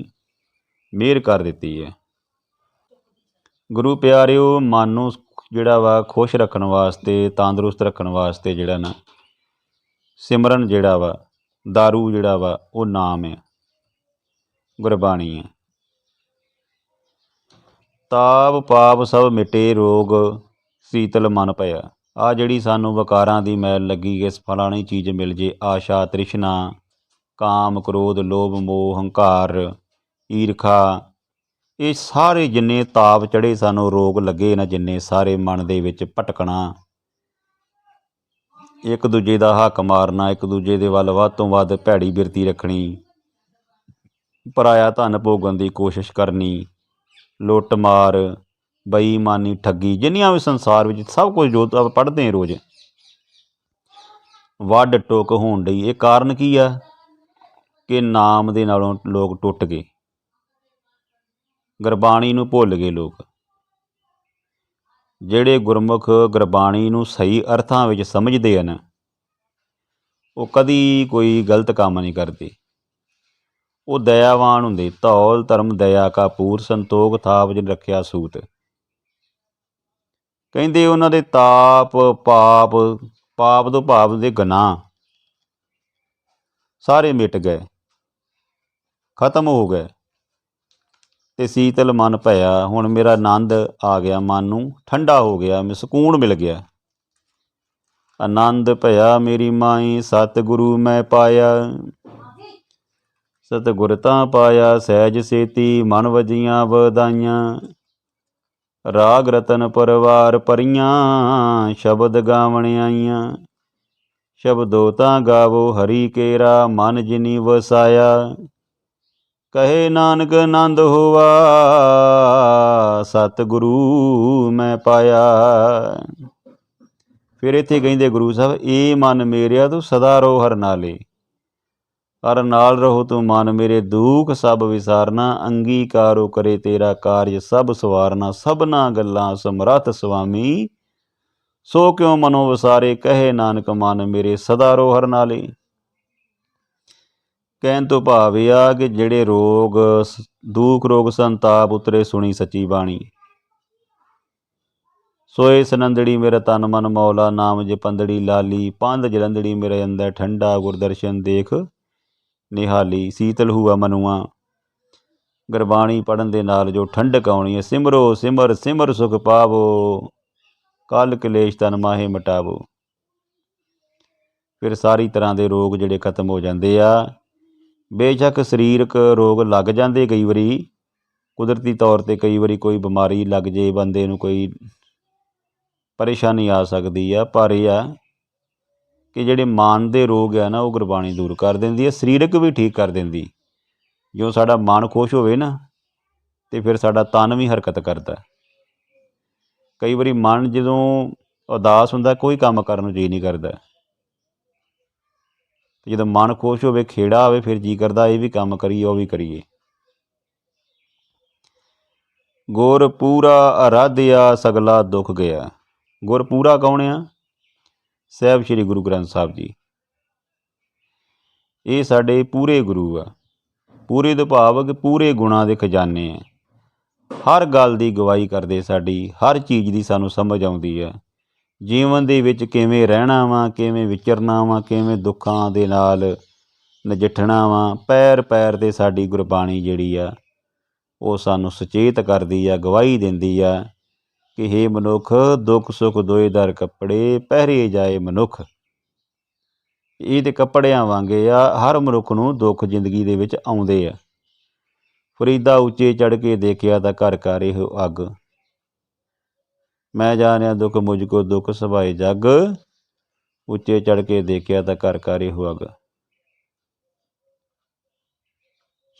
ਮਿਹਰ ਕਰ ਦਿੱਤੀ ਹੈ। ਗੁਰੂ ਪਿਆਰਿਓ, ਮਨ ਨੂੰ ਜਿਹੜਾ ਵਾ ਖੁਸ਼ ਰੱਖਣ ਵਾਸਤੇ, ਤੰਦਰੁਸਤ ਰੱਖਣ ਵਾਸਤੇ ਜਿਹੜਾ ਨਾ ਸਿਮਰਨ ਜਿਹੜਾ ਵਾ ਦਾਰੂ ਜਿਹੜਾ ਵਾ ਉਹ ਨਾਮ ਹੈ ਗੁਰਬਾਣੀ ਹੈ ਤਾਪ ਪਾਪ ਸਭ ਮਿਟੇ ਰੋਗ ਸੀਤਲ ਮਨ ਪਿਆ ਆ ਜਿਹੜੀ ਸਾਨੂੰ ਵਕਾਰਾਂ ਦੀ ਮੈਲ ਲੱਗੀ ਇਸ ਫਲਾਣੀ ਚੀਜ਼ ਮਿਲ ਜੇ ਆਸ਼ਾ ਤ੍ਰਿਸ਼ਨਾ ਕਾਮ ਕ੍ਰੋਧ ਲੋਭ ਮੋਹ ਹੰਕਾਰ ਈਰਖਾ ਇਹ ਸਾਰੇ ਜਿੰਨੇ ਤਾਪ ਚੜੇ ਸਾਨੂੰ ਰੋਗ ਲੱਗੇ ਨਾ ਜਿੰਨੇ ਸਾਰੇ ਮਨ ਦੇ ਵਿੱਚ ਭਟਕਣਾ ਇੱਕ ਦੂਜੇ ਦਾ ਹੱਕ ਮਾਰਨਾ, ਇੱਕ ਦੂਜੇ ਦੇ ਵੱਲ ਵੱਧ ਤੋਂ ਵੱਧ ਭੈੜੀ ਬਿਰਤੀ ਰੱਖਣੀ, ਪਰਾਇਆ ਧਨ ਭੋਗਣ ਦੀ ਕੋਸ਼ਿਸ਼ ਕਰਨੀ, ਲੁੱਟ ਮਾਰ, ਬੇਈਮਾਨੀ ਠੱਗੀ, ਜਿੰਨੀਆਂ ਵੀ ਸੰਸਾਰ ਵਿੱਚ ਸਭ ਕੁਝ ਜੋ ਆਪਾਂ ਪੜ੍ਹਦੇ ਹਾਂ ਰੋਜ਼ ਵੱਡ ਟੋਕ ਹੋਣ ਲਈ ਇਹ ਕਾਰਨ ਕੀ ਆ? ਕਿ ਨਾਮ ਦੇ ਨਾਲੋਂ ਲੋਕ ਟੁੱਟ ਗਏ। ਗੁਰਬਾਣੀ ਨੂੰ ਭੁੱਲ ਗਏ ਲੋਕ। ਜਿਹੜੇ ਗੁਰਮੁਖ ਗੁਰਬਾਣੀ ਨੂੰ ਸਹੀ ਅਰਥਾਂ ਵਿੱਚ ਸਮਝਦੇ ਹਨ, ਉਹ ਕਦੀ ਕੋਈ ਗਲਤ ਕੰਮ ਨਹੀਂ ਕਰਦੇ। ਉਹ ਦਇਆਵਾਨ ਹੁੰਦੇ, ਧੌਲ ਧਰਮ ਦਇਆ ਕਾ ਪੂਰ ਸੰਤੋਖ ਥਾਪ ਜਿਨ ਰੱਖਿਆ ਸੂਤ। ਕਹਿੰਦੇ ਉਹਨਾਂ ਦੇ ਤਾਪ, ਪਾਪ ਪਾਪ ਤੋਂ ਭਾਵ ਦੇ ਗੁਨਾਹ। ਸਾਰੇ ਮਿਟ ਗਏ, ਖਤਮ ਹੋ ਗਏ। ਤੇ ਸੀਤਲ ਮਨ ਭਇਆ, ਹੁਣ ਮੇਰਾ ਆਨੰਦ ਆ ਗਿਆ ਮਨ ਨੂੰ, ਠੰਡਾ ਹੋ ਗਿਆ, ਮੈਂ ਸਕੂਨ ਮਿਲ ਗਿਆ। ਆਨੰਦ ਭਇਆ ਮੇਰੀ ਮਾਈ, ਸਤਿਗੁਰੂ ਮੈਂ ਪਾਇਆ। ਸਤਿਗੁਰ ਤਾਂ ਪਾਇਆ, ਸਹਿਜ ਸੇਤੀ ਮਨ ਵਜੀਆਂ ਵਧਾਈਆਂ। ਰਾਗ ਰਤਨ ਪਰਵਾਰ ਪਰੀਆਂ, ਸ਼ਬਦ ਗਾਵਣ ਆਈਆਂ। ਸ਼ਬਦੋ ਤਾਂ ਗਾਵੋ ਹਰੀ ਕੇਰਾ, ਮਨ ਜਿਨੀ ਵਸਾਇਆ। ਕਹੇ ਨਾਨਕ ਆਨੰਦ ਹੋਵਾ ਸਤਿਗੁਰੂ ਮੈਂ ਪਾਇਆ। ਫਿਰ ਇੱਥੇ ਕਹਿੰਦੇ ਗੁਰੂ ਸਾਹਿਬ ਏ ਮਨ ਮੇਰਿਆ ਤੂੰ ਸਦਾ ਰੋ ਹਰ ਨਾਲੇ। ਹਰ ਨਾਲ ਰਹੋ ਤੂੰ ਮਨ ਮੇਰੇ, ਦੁੱਖ ਸਭ ਵਿਸਾਰਨਾ, ਅੰਗੀਕਾਰੋ ਕਰੇ ਤੇਰਾ ਕਾਰਜ ਸਭ ਸਵਾਰਨਾ, ਸਭਨਾ ਗੱਲਾਂ ਸਮਰੱਥ ਸੁਆਮੀ ਸੋ ਕਿਉ ਮਨੋ ਵਸਾਰੇ, ਕਹੇ ਨਾਨਕ ਮਨ ਮੇਰੇ, ਸਦਾ ਰੋ ਹਰ ਨਾਲੇ। ਕਹਿਣ ਤੋਂ ਭਾਵ ਇਹ ਆ ਕਿ ਜਿਹੜੇ ਰੋਗ, ਸ- ਦੁੱਖ ਰੋਗ ਸੰਤਾਪ ਉਤਰੇ ਸੁਣੀ ਸੱਚੀ ਬਾਣੀ। ਸੋਏ ਸਨੰਦੜੀ ਮੇਰਾ ਤਨ ਮਨ ਮੌਲਾ, ਨਾਮ ਜਪੰਦੜੀ ਲਾਲੀ, ਪੰਧ ਜਲੰਦੜੀ ਮੇਰੇ ਅੰਦਰ ਠੰਡਾ ਗੁਰਦਰਸ਼ਨ ਦੇਖ, ਨਿਹਾਲੀ, ਸੀਤਲ ਹੂਆ ਮਨੁਆ। ਗੁਰਬਾਣੀ ਪੜਨ ਦੇ ਨਾਲ ਜੋ ਠੰਡਕ ਆਉਣੀ ਹੈ, ਸਿਮਰੋ, ਸਿਮਰ ਸਿਮਰ ਸੁਖ ਪਾਵੋ, ਕਲ ਕਲੇਸ਼ ਤਨ ਮਾਹੇ ਮਟਾਵੋ। ਫਿਰ ਸਾਰੀ ਤਰ੍ਹਾਂ ਦੇ ਰੋਗ ਜਿਹੜੇ ਖਤਮ ਹੋ ਜਾਂਦੇ ਆ ਬੇਸ਼ੱਕ ਸਰੀਰਕ ਰੋਗ ਲੱਗ ਜਾਂਦੇ ਕਈ ਵਾਰੀ। ਕੁਦਰਤੀ ਤੌਰ ਤੇ ਕਈ ਵਾਰੀ ਕੋਈ ਬਿਮਾਰੀ ਲੱਗ ਜੇ, ਬੰਦੇ ਨੂੰ ਕੋਈ ਪਰੇਸ਼ਾਨੀ ਆ ਸਕਦੀ ਆ, ਪਰ ਇਹ ਆ ਕਿ ਜਿਹੜੇ ਮਨ ਦੇ ਰੋਗ ਆ ਨਾ, ਉਹ ਗੁਰਬਾਣੀ ਦੂਰ ਕਰ ਦਿੰਦੀ ਹੈ ਸਰੀਰਕ ਵੀ ਠੀਕ ਕਰ ਦਿੰਦੀ। ਜੋ ਸਾਡਾ ਮਨ ਖੁਸ਼ ਹੋਵੇ ਨਾ, ਤੇ ਫਿਰ ਸਾਡਾ ਤਨ ਵੀ ਹਰਕਤ ਕਰਦਾ। ਕਈ ਵਾਰੀ ਮਨ ਜਦੋਂ ਉਦਾਸ ਹੁੰਦਾ, ਕੋਈ ਕੰਮ ਕਰਨ ਨੂੰ ਜੀ ਨਹੀਂ ਕਰਦਾ। ਤੇ ਜਦੋਂ ਮਨ ਖੁਸ਼ ਹੋਵੇ, ਖੇੜਾ ਹੋਵੇ ਫਿਰ ਜੀ ਕਰਦਾ ਇਹ ਵੀ ਕੰਮ ਕਰੀਏ, ਉਹ ਵੀ ਕਰੀਏ। ਗੁਰ ਪੂਰਾ ਅਰਾਧਿਆ, ਸਗਲਾ ਦੁੱਖ ਗਿਆ। ਗੁਰ ਪੂਰਾ ਕੌਣ ਆ? ਸਾਹਿਬ ਸ੍ਰੀ ਗੁਰੂ ਗ੍ਰੰਥ ਸਾਹਿਬ ਜੀ। ਇਹ ਸਾਡੇ ਪੂਰੇ ਗੁਰੂ ਆ। ਪੂਰੇ ਦੇ ਭਾਵ ਕਿ ਪੂਰੇ ਗੁਣਾਂ ਦੇ ਖਜ਼ਾਨੇ ਆ। ਹਰ ਗੱਲ ਦੀ ਗਵਾਹੀ ਕਰਦੇ ਸਾਡੀ, ਹਰ ਚੀਜ਼ ਦੀ ਸਾਨੂੰ ਸਮਝ ਆਉਂਦੀ ਹੈ ਜੀਵਨ ਦੇ ਵਿੱਚ ਕਿਵੇਂ ਰਹਿਣਾ ਵਾ, ਕਿਵੇਂ ਵਿਚਰਨਾ ਵਾ, ਕਿਵੇਂ ਦੁੱਖਾਂ ਦੇ ਨਾਲ ਨਜਿੱਠਣਾ ਵਾ, ਪੈਰ ਪੈਰ ਤੇ ਸਾਡੀ ਗੁਰਬਾਣੀ ਜਿਹੜੀ ਆ, ਉਹ ਸਾਨੂੰ ਸੁਚੇਤ ਕਰਦੀ ਆ, ਗਵਾਹੀ ਦਿੰਦੀ ਆ ਕਿ ਹੇ ਮਨੁੱਖ, ਦੁੱਖ ਸੁੱਖ ਦੋਇਦਰ ਕੱਪੜੇ ਪਹਿਰੇ ਜਾਏ ਮਨੁੱਖ। ਇਹ ਤੇ ਕੱਪੜਿਆਂ ਵਾਂਗੇ ਆ, ਹਰ ਮਨੁੱਖ ਨੂੰ ਦੁੱਖ ਜ਼ਿੰਦਗੀ ਦੇ ਵਿੱਚ ਆਉਂਦੇ ਆ। ਫਰੀਦਾ ਉੱਚੇ ਚੜ ਕੇ ਦੇਖਿਆ ਤਾਂ ਘਰ ਘਰ ਇਹੋ ਅੱਗ। ਮੈਂ ਜਾਣਿਆ ਦੁੱਖ ਮੁਝ ਕੋ ਦੁੱਖ ਸਭਾਏ ਜਗ, ਉੱਚੇ ਚੜ ਕੇ ਦੇਖਿਆ ਤਾਂ ਘਰ ਘਰ ਇਹੋ ਅੱਗ।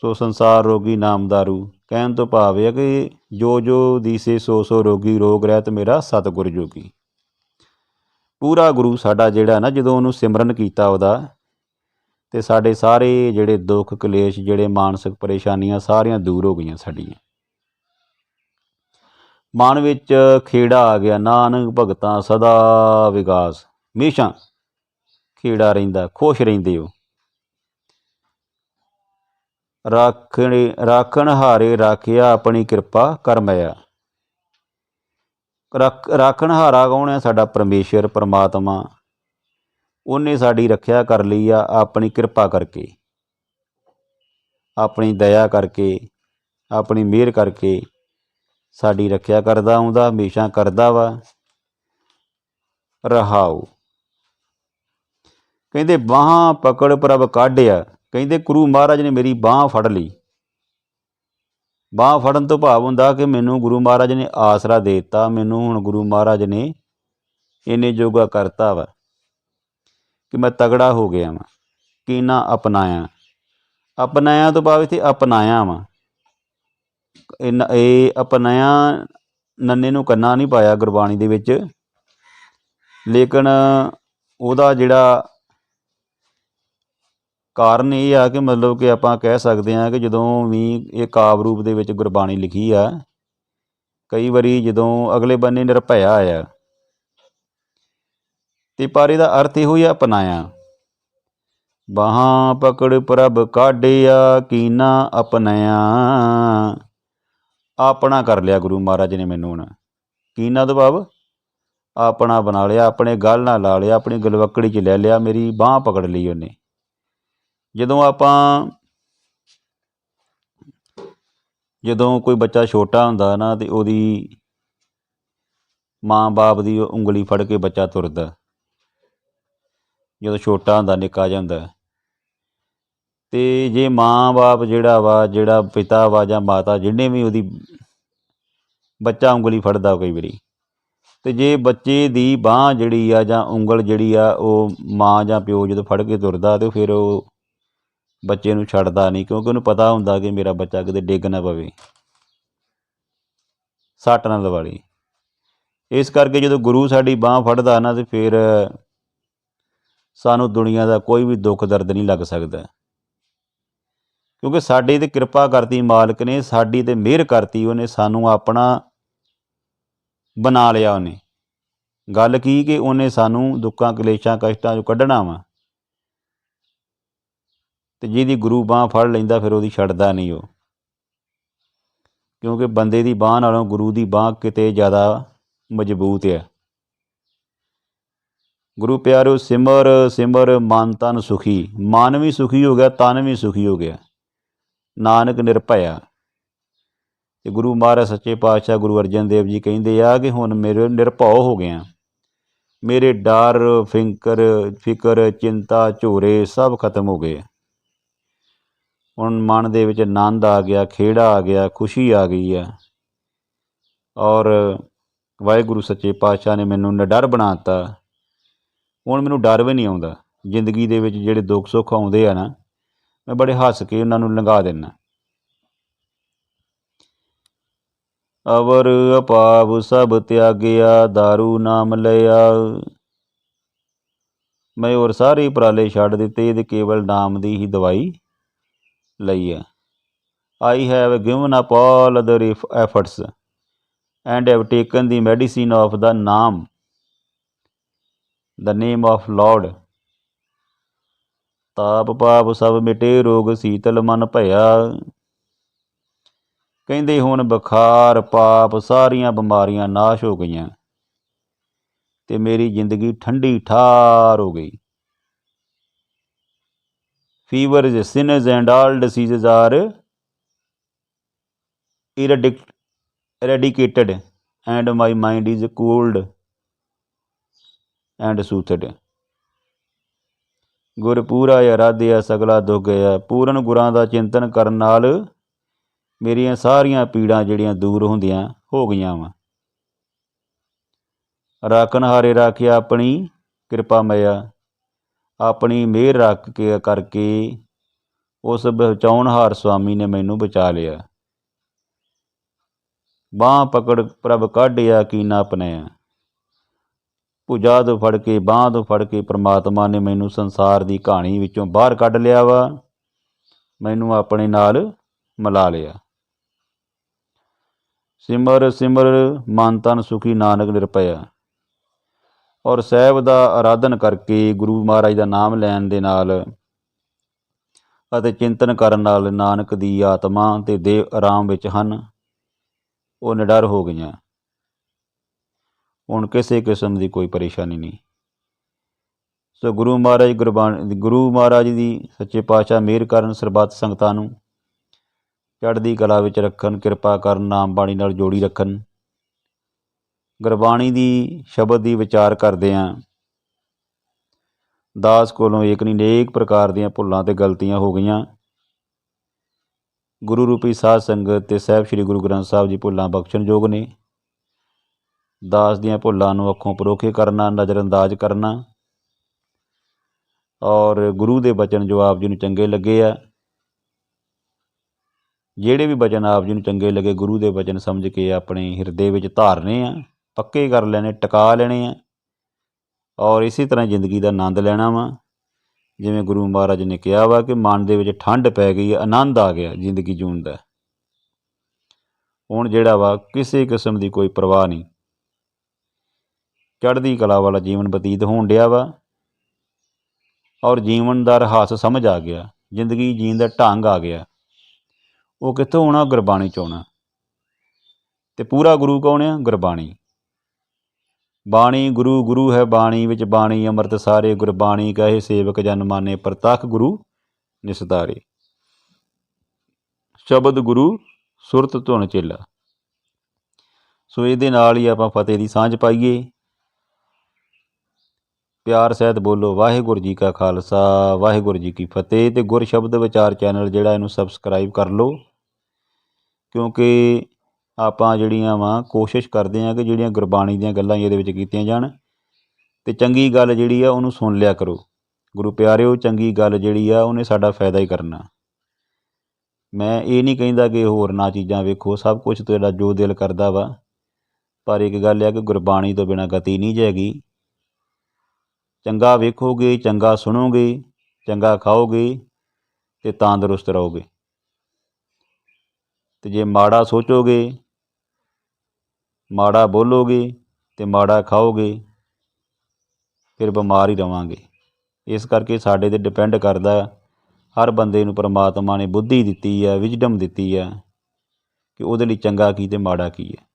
ਸੋ ਸੰਸਾਰ ਰੋਗੀ ਨਾਮਦਾਰੂ ਕਹਿਣ ਤੋਂ ਭਾਵ ਹੈ ਕਿ ਜੋ ਜੋ ਦੀਸੇ ਸੋ ਸੋ ਰੋਗੀ ਰੋਗ ਰਹਿਤ ਮੇਰਾ ਸਤਿਗੁਰ ਜੋਗੀ। ਪੂਰਾ ਗੁਰੂ ਸਾਡਾ ਜਿਹੜਾ ਨਾ, ਜਦੋਂ ਉਹਨੂੰ ਸਿਮਰਨ ਕੀਤਾ ਉਹਦਾ, ਤੇ ਸਾਡੇ ਸਾਰੇ ਜਿਹੜੇ ਦੁੱਖ ਕਲੇਸ਼, ਜਿਹੜੇ ਮਾਨਸਿਕ ਪਰੇਸ਼ਾਨੀਆਂ ਸਾਰੀਆਂ ਦੂਰ ਹੋ ਗਈਆਂ ਸਾਡੀਆਂ। ਮਨ ਵਿੱਚ ਖੇੜਾ ਆ ਗਿਆ, ਨਾਨਕ ਭਗਤਾਂ ਸਦਾ ਵਿਗਾਸ। ਹਮੇਸ਼ਾ ਖੇੜਾ ਰਹਿੰਦਾ, ਖੁਸ਼ ਰਹਿੰਦੇ ਹੋ। ਰਾਖਣ ਰਾਖਣ ਹਾਰੇ ਰਾਖਿਆ ਆਪਣੀ ਕਿਰਪਾ ਕਰਮਿਆ ਰੱਖ, ਰਾਖਣ ਹਾਰਾ ਕੌਣ ਹੈ? ਸਾਡਾ ਪਰਮੇਸ਼ਰ, ਪਰਮਾਤਮਾ। ਉਹਨੇ ਸਾਡੀ ਰੱਖਿਆ ਕਰ ਲਈ ਆ ਆਪਣੀ ਕਿਰਪਾ ਕਰਕੇ। ਆਪਣੀ ਦਇਆ ਕਰਕੇ, ਆਪਣੀ ਮਿਹਰ ਕਰਕੇ। ਸਾਡੀ ਰੱਖਿਆ ਕਰਦਾ ਆਉਂਦਾ, ਹਮੇਸ਼ਾ ਕਰਦਾ ਵਾ। ਰਹਾਉ। ਕਹਿੰਦੇ ਬਾਹਾਂ ਪਕੜ ਪ੍ਰਭ ਕਾਢਿਆ। ਕਹਿੰਦੇ ਗੁਰੂ ਮਹਾਰਾਜ ਨੇ ਮੇਰੀ ਬਾਹ ਫੜ ਲਈ। ਬਾਹ ਫੜਨ ਤੋਂ ਭਾਵ ਹੁੰਦਾ ਕਿ ਮੈਨੂੰ ਗੁਰੂ ਮਹਾਰਾਜ ਨੇ ਆਸਰਾ ਦੇ ਦਿੱਤਾ। ਮੈਨੂੰ ਹੁਣ ਗੁਰੂ ਮਹਾਰਾਜ ਨੇ ਇਹਨੇ ਜੋਗਾ ਕਰਤਾ ਵਾ ਕਿ ਮੈਂ ਤਗੜਾ ਹੋ ਗਿਆ ਵਾਂ ਕੀਨਾ ਅਪਣਾਇਆ। ਅਪਣਾਇਆ ਤੋਂ ਭਾਵ ਇੱਥੇ ਅਪਣਾਇਆ ਵਾਂ। ਇਹ ਨ- ਇਹ ਅਪਣਾਇਆ ਨੰਨੇ ਨੂੰ ਕੰਨਾ ਨਹੀਂ ਪਾਇਆ ਗੁਰਬਾਣੀ ਦੇ ਵਿੱਚ। ਲੇਕਿਨ ਉਹਦਾ ਜਿਹੜਾ ਕਾਰਨ ਇਹ ਆ ਕਿ ਮਤਲਬ ਕਿ ਆਪਾਂ ਕਹਿ ਸਕਦੇ ਹਾਂ ਕਿ ਜਦੋਂ ਵੀ ਇਹ ਕਾਵ ਰੂਪ ਦੇ ਵਿੱਚ ਗੁਰਬਾਣੀ ਲਿਖੀ ਆ, ਕਈ ਵਾਰੀ ਜਦੋਂ ਅਗਲੇ ਬੰਨੇ ਨਿਰਭਇਆ ਆਇਆ ਤੇ ਪਰ ਇਹਦਾ ਅਰਥ ਇਹੋ ਹੀ ਆ, ਅਪਣਾਇਆ। ਬਾਹਾਂ ਪਕੜ ਪ੍ਰਭ ਕਾਢਿਆ, ਕੀਨਾ ਅਪਣਾਇਆ। ਆਪਣਾ ਕਰ ਲਿਆ ਗੁਰੂ ਮਹਾਰਾਜ ਨੇ ਮੈਨੂੰ ਹੁਣ। ਕੀ ਨਾ ਦਬਾਵ? ਆਪਣਾ ਬਣਾ ਲਿਆ, ਆਪਣੇ ਗੱਲ ਨਾਲ ਲਾ ਲਿਆ, ਆਪਣੀ ਗਲਵੱਕੜੀ 'ਚ ਲੈ ਲਿਆ, ਮੇਰੀ ਬਾਹ ਪਕੜ ਲਈ ਉਹਨੇ। ਜਦੋਂ ਆਪਾਂ, ਜਦੋਂ ਕੋਈ ਬੱਚਾ ਛੋਟਾ ਹੁੰਦਾ ਨਾ ਤੇ ਉਹਦੀ ਮਾਂ-ਬਾਪ ਦੀ ਉਂਗਲੀ ਫੜ ਕੇ ਬੱਚਾ ਤੁਰਦਾ। ਜਦੋਂ ਛੋਟਾ ਹੁੰਦਾ, ਨਿੱਕਾ ਜਿਹਾ ਹੁੰਦਾ। ਤੇ ਜੇ ਮਾਂ-ਬਾਪ ਜਿਹੜਾ ਵਾ, ਜਿਹੜਾ ਪਿਤਾ ਵਾ ਜਾਂ ਮਾਤਾ ਜਿਹਨੇ ਵੀ ਉਹਦੀ ਬੱਚਾ ਉਂਗਲੀ ਫੜਦਾ ਕਈ ਵਾਰੀ, ਤੇ ਜੇ ਬੱਚੇ ਦੀ ਬਾਹ ਜਿਹੜੀ ਆ ਜਾਂ ਉਂਗਲ ਜਿਹੜੀ ਆ, ਉਹ ਮਾਂ ਜਾਂ ਪਿਓ ਜਦੋਂ ਫੜ ਕੇ ਤੁਰਦਾ ਤੇ ਫਿਰ ਉਹ ਬੱਚੇ ਨੂੰ ਛੱਡਦਾ ਨਹੀਂ, ਕਿਉਂਕਿ ਉਹਨੂੰ ਪਤਾ ਹੁੰਦਾ ਕਿ ਮੇਰਾ ਬੱਚਾ ਕਿਤੇ ਡਿੱਗ ਨਾ ਪਵੇ, ਸੱਟ ਨਾ ਲਵਾਲੀ। ਇਸ ਕਰਕੇ ਜਦੋਂ ਗੁਰੂ ਸਾਡੀ ਬਾਹ ਫੜਦਾ ਨਾ ਤੇ ਫਿਰ ਸਾਨੂੰ ਦੁਨੀਆ ਦਾ ਕੋਈ ਵੀ ਦੁੱਖ ਦਰਦ ਨਹੀਂ ਲੱਗ ਸਕਦਾ। ਕਿਉਂਕਿ ਸਾਡੇ ਤੇ ਕਿਰਪਾ ਕਰਤੀ ਮਾਲਕ ਨੇ, ਸਾਡੀ ਤੇ ਮਿਹਰ ਕਰਤੀ ਉਹਨੇ, ਸਾਨੂੰ ਆਪਣਾ ਬਣਾ ਲਿਆ ਉਹਨੇ। ਗੱਲ ਕੀ ਕਿ ਉਹਨੇ ਸਾਨੂੰ ਦੁੱਖਾਂ, ਕਲੇਸ਼ਾਂ, ਕਸ਼ਟਾਂ ਚੋਂ ਕੱਢਣਾ ਵਾ। ਤੇ ਜਿਹਦੀ ਗੁਰੂ ਬਾਹ ਫੜ ਲੈਂਦਾ, ਫਿਰ ਉਹਦੀ ਛੱਡਦਾ ਨਹੀਂ ਉਹ। ਕਿਉਂਕਿ ਬੰਦੇ ਦੀ ਬਾਹ ਨਾਲੋਂ ਗੁਰੂ ਦੀ ਬਾਹ ਕਿਤੇ ਜ਼ਿਆਦਾ ਮਜ਼ਬੂਤ ਹੈ ਗੁਰੂ ਪਿਆਰਿਓ ਸਿਮਰ ਸਿਮਰ, ਮਨ ਤਨ ਸੁਖੀ। ਮਨ ਵੀ ਸੁਖੀ ਹੋ ਗਿਆ, ਤਨ ਵੀ ਸੁਖੀ ਹੋ ਗਿਆ। ਨਾਨਕ ਨਿਰਭਇਆ। ਤੇ ਗੁਰੂ ਮਹਾਰਾਜ ਸੱਚੇ ਪਾਤਸ਼ਾਹ ਗੁਰੂ ਅਰਜਨ ਦੇਵ ਜੀ ਕਹਿੰਦੇ ਆ ਕਿ ਹੁਣ ਮੇਰੇ ਨਿਰਭਉ ਹੋ ਗਿਆ ਮੇਰੇ ਡਰ, ਫਿੰਕਰ, ਫਿਕਰ, ਚਿੰਤਾ, ਝੋਰੇ ਸਭ ਖਤਮ ਹੋ ਗਏ ਹੁਣ ਮਨ ਦੇ ਵਿੱਚ ਆਨੰਦ ਆ ਗਿਆ, ਖੇੜਾ ਆ ਗਿਆ, ਖੁਸ਼ੀ ਆ ਗਈ ਆ। ਔਰ ਵਾਹਿਗੁਰੂ ਸੱਚੇ ਪਾਤਸ਼ਾਹ ਨੇ ਮੈਨੂੰ ਨਿਡਰ ਬਣਾਤਾ। ਹੁਣ ਮੈਨੂੰ ਡਰ ਵੀ ਨਹੀਂ ਆਉਂਦਾ। ਜ਼ਿੰਦਗੀ ਦੇ ਵਿੱਚ ਜਿਹੜੇ ਦੁੱਖ ਸੁੱਖ ਆਉਂਦੇ ਆ ਨਾ ਮੈਂ ਬੜੇ ਹੱਸ ਕੇ ਉਹਨਾਂ ਨੂੰ ਲੰਘਾ ਦਿੰਨਾ ਅਵਰ ਅਪਾਵ ਸਭ ਤਿਆਗਿਆ दारू ਨਾਮ ਲਿਆ ਮੈਂ ਹੋਰ ਸਾਰੇ ਉਪਰਾਲੇ ਛੱਡ ਦਿੱਤੇ ਇਹਦੇ ਕੇਵਲ ਨਾਮ ਦੀ ਹੀ ਦਵਾਈ ਲਈ ਹੈ I have given up all other efforts and have taken the medicine of ਦਾ ਨਾਮ the name of Lord ਤਾਪ ਪਾਪ ਸਭ ਮਿਟੇ ਰੋਗ ਸੀਤਲ ਮਨ ਭਇਆ ਕਹਿੰਦੇ ਹੁਣ ਬੁਖਾਰ ਪਾਪ ਸਾਰੀਆਂ ਬਿਮਾਰੀਆਂ ਨਾਸ਼ ਹੋ ਗਈਆਂ ਤੇ ਮੇਰੀ ਜ਼ਿੰਦਗੀ ਠੰਡੀ ਠਾਰ ਹੋ ਗਈ fevers sins and all diseases are eradicated and my mind is cooled and soothed ਗੁਰ ਪੂਰਾ ਆਰਾਧਿਆ ਸਗਲਾ ਦੁੱਖ ਗਿਆ ਪੂਰਨ ਗੁਰਾਂ ਦਾ ਚਿੰਤਨ ਕਰਨ ਨਾਲ ਮੇਰੀਆਂ ਸਾਰੀਆਂ ਪੀੜਾਂ ਜਿਹੜੀਆਂ ਦੂਰ ਹੁੰਦੀਆਂ, ਹੋ ਗਈਆਂ ਵਾ। ਰਾਖਣ ਹਾਰੇ ਰਾਖਿਆ ਆਪਣੀ ਕਿਰਪਾ ਮਇਆ, ਆਪਣੀ ਮਿਹਰ ਰੱਖ ਕੇ ਕਰਕੇ ਉਸ ਬਚਾਉਣਹਾਰ ਸੁਆਮੀ ਨੇ ਮੈਨੂੰ ਬਚਾ ਲਿਆ। ਬਾਹ ਪਕੜ ਪ੍ਰਭ ਕਾਢਿਆ ਕੀਨਾ ਅਪਣਿਆ। ਭੁਜਾ ਤੋਂ ਫੜ ਕੇ ਬਾਹ ਤੋਂ ਫੜ ਕੇ ਪ੍ਰਮਾਤਮਾ ਨੇ ਮੈਨੂੰ ਸੰਸਾਰ ਦੀ ਕਹਾਣੀ ਵਿੱਚੋਂ ਬਾਹਰ ਕੱਢ ਲਿਆ ਵਾ। ਮੈਨੂੰ ਆਪਣੇ ਨਾਲ ਮਿਲਾ ਲਿਆ। ਸਿਮਰ ਸਿਮਰ, ਮਨ ਤਨ ਸੁਖੀ ਨਾਨਕ ਨਿਰਪਇਆ ਔਰ ਸਾਹਿਬ ਦਾ ਆਰਾਧਨ ਕਰਕੇ ਗੁਰੂ ਮਹਾਰਾਜ ਦਾ ਨਾਮ ਲੈਣ ਦੇ ਨਾਲ ਅਤੇ ਚਿੰਤਨ ਕਰਨ ਨਾਲ ਨਾਨਕ ਦੀ ਆਤਮਾ ਤੇ ਦੇਹ ਆਰਾਮ ਵਿੱਚ ਹਨ, ਉਹ ਨਿਡਰ ਹੋ ਗਈਆਂ। ਹੁਣ ਕਿਸੇ ਕਿਸਮ ਦੀ ਕੋਈ ਪਰੇਸ਼ਾਨੀ ਨਹੀਂ। ਸੋ ਗੁਰੂ ਮਹਾਰਾਜ ਗੁਰਬਾਣੀ, ਗੁਰੂ ਮਹਾਰਾਜ ਦੀ ਸੱਚੇ ਪਾਤਸ਼ਾਹ ਮਿਹਰ ਕਰਨ ਸਰਬੱਤ ਸੰਗਤਾਂ ਨੂੰ ਚੜ੍ਹਦੀ ਕਲਾ ਵਿੱਚ ਰੱਖਣ, ਕਿਰਪਾ ਕਰਨ, ਨਾਮ ਬਾਣੀ ਨਾਲ ਜੋੜੀ ਰੱਖਣ। ਗੁਰਬਾਣੀ ਦੀ ਸ਼ਬਦ ਦੀ ਵਿਚਾਰ ਕਰਦੇ ਆਂ। ਦਾਸ ਕੋਲੋਂ ਏਕ ਨਹੀਂ, ਨੇਕ ਪ੍ਰਕਾਰ ਦੀਆਂ ਭੁੱਲਾਂ ਤੇ ਗਲਤੀਆਂ ਹੋ ਗਈਆਂ। ਗੁਰੂ ਰੂਪੀ ਸਾਧ ਸੰਗਤ ਤੇ ਸਾਹਿਬ ਸ੍ਰੀ ਗੁਰੂ ਗ੍ਰੰਥ ਸਾਹਿਬ ਜੀ ਭੁੱਲਾਂ ਬਖਸ਼ਣਯੋਗ ਨੇ। ਦਾਸ ਦੀਆਂ ਭੁੱਲਾਂ ਨੂੰ ਅੱਖੋਂ ਪਰੋਖੇ ਕਰਨਾ, ਨਜ਼ਰਅੰਦਾਜ਼ ਕਰਨਾ। ਔਰ ਗੁਰੂ ਦੇ ਬਚਨ ਜੋ ਆਪ ਜੀ ਨੂੰ ਚੰਗੇ ਲੱਗੇ ਆ, ਜਿਹੜੇ ਵੀ ਬਚਨ ਆਪ ਜੀ ਨੂੰ ਚੰਗੇ ਲੱਗੇ, ਗੁਰੂ ਦੇ ਬਚਨ ਸਮਝ ਕੇ ਆਪਣੇ ਹਿਰਦੇ ਵਿੱਚ ਧਾਰਨੇ ਆ, ਪੱਕੇ ਕਰ ਲੈਣੇ, ਟਿਕਾ ਲੈਣੇ ਆ। ਔਰ ਇਸੇ ਤਰ੍ਹਾਂ ਜ਼ਿੰਦਗੀ ਦਾ ਆਨੰਦ ਲੈਣਾ ਵਾ। ਜਿਵੇਂ ਗੁਰੂ ਮਹਾਰਾਜ ਨੇ ਕਿਹਾ ਵਾ ਕਿ ਮਨ ਦੇ ਵਿੱਚ ਠੰਡ ਪੈ ਗਈ, ਆਨੰਦ ਆ ਗਿਆ ਜ਼ਿੰਦਗੀ ਜੂਣ ਦਾ। ਹੁਣ ਜਿਹੜਾ ਵਾ, ਕਿਸੇ ਕਿਸਮ ਦੀ ਕੋਈ ਪਰਵਾਹ ਨਹੀਂ। ਚੜ੍ਹਦੀ ਕਲਾ ਵਾਲਾ ਜੀਵਨ ਬਤੀਤ ਹੋਣ ਡਿਆ ਵਾ ਔਰ ਜੀਵਨ ਦਾ ਰਹੱਸ ਸਮਝ ਆ ਗਿਆ, ਜ਼ਿੰਦਗੀ ਜੀਣ ਦਾ ਢੰਗ ਆ ਗਿਆ। ਉਹ ਕਿੱਥੋਂ ਆਉਣਾ? ਗੁਰਬਾਣੀ ਚ ਆਉਣਾ। ਤੇ ਪੂਰਾ ਗੁਰੂ ਕੌਣ ਆ? ਗੁਰਬਾਣੀ। ਬਾਣੀ, ਗੁਰੂ ਗੁਰੂ ਹੈ ਬਾਣੀ, ਵਿੱਚ ਬਾਣੀ, ਅੰਮ੍ਰਿਤ ਸਾਰੇ ਗੁਰਬਾਣੀ ਕਹੇ, ਸੇਵਕ ਜਨ ਮਾਨੇ, ਪ੍ਰਤੱਖ ਗੁਰੂ ਨਿਸਤਾਰੇ। ਸ਼ਬਦ ਗੁਰੂ, ਸੁਰਤ ਧੁਨ ਚੇਲਾ। ਸੋ ਇਹਦੇ ਨਾਲ ਹੀ ਆਪਾਂ ਫਤਿਹ ਦੀ ਸਾਂਝ ਪਾਈਏ। ਪਿਆਰ ਸਹਿਤ ਬੋਲੋ, ਵਾਹਿਗੁਰੂ ਜੀ ਕਾ ਖਾਲਸਾ, ਵਾਹਿਗੁਰੂ ਜੀ ਕੀ ਫਤਿਹ। ਤੇ ਗੁਰ ਸ਼ਬਦ ਵਿਚਾਰ ਚੈਨਲ ਜਿਹੜਾ ਇਹਨੂੰ ਸਬਸਕ੍ਰਾਈਬ ਕਰ ਲਓ, ਕਿਉਂਕਿ ਆਪਾਂ ਜਿਹੜੀਆਂ ਵਾ, ਕੋਸ਼ਿਸ਼ ਕਰਦੇ ਹਾਂ ਕਿ ਜਿਹੜੀਆਂ ਗੁਰਬਾਣੀ ਦੀਆਂ ਗੱਲਾਂ ਇਹਦੇ ਵਿੱਚ ਕੀਤੀਆਂ ਜਾਣ। ਤੇ ਚੰਗੀ ਗੱਲ ਜਿਹੜੀ ਆ, ਉਹਨੂੰ ਸੁਣ ਲਿਆ ਕਰੋ। ਗੁਰੂ ਪਿਆਰਿਓ, ਚੰਗੀ ਗੱਲ ਜਿਹੜੀ ਆ, ਉਹਨੇ ਸਾਡਾ ਫਾਇਦਾ ਹੀ ਕਰਨਾ। ਮੈਂ ਇਹ ਨਹੀਂ ਕਹਿੰਦਾ ਕਿ ਹੋਰ ਨਾ ਚੀਜ਼ਾਂ ਵੇਖੋ, ਸਭ ਕੁਝ ਤੁਹਾਡਾ ਜੋ ਦਿਲ ਕਰਦਾ ਵਾ। ਪਰ ਇੱਕ ਗੱਲ ਹੈ ਕਿ ਗੁਰਬਾਣੀ ਤੋਂ ਬਿਨਾਂ ਗਤੀ ਨਹੀਂ ਜਾਏਗੀ। ਚੰਗਾ ਵੇਖੋਗੇ, ਚੰਗਾ ਸੁਣੋਗੇ, ਚੰਗਾ ਖਾਓਗੇ ਤੇ ਤੰਦਰੁਸਤ ਰਹੋਗੇ। ਤੇ ਜੇ ਮਾੜਾ ਸੋਚੋਗੇ, ਮਾੜਾ ਬੋਲੋਗੇ ਤੇ ਮਾੜਾ ਖਾਓਗੇ, ਫਿਰ ਬਿਮਾਰ ਹੀ ਰਵਾਂਗੇ। ਇਸ ਕਰਕੇ ਸਾਡੇ ਤੇ ਡਿਪੈਂਡ ਕਰਦਾ ਹਰ ਬੰਦੇ ਨੂੰ ਪਰਮਾਤਮਾ ਨੇ ਬੁੱਧੀ ਦਿੱਤੀ ਹੈ ਵਿਜ਼ਡਮ ਦਿੱਤੀ ਹੈ ਕਿ ਉਹਦੇ ਲਈ ਚੰਗਾ ਕੀ ਤੇ ਮਾੜਾ ਕੀ ਹੈ।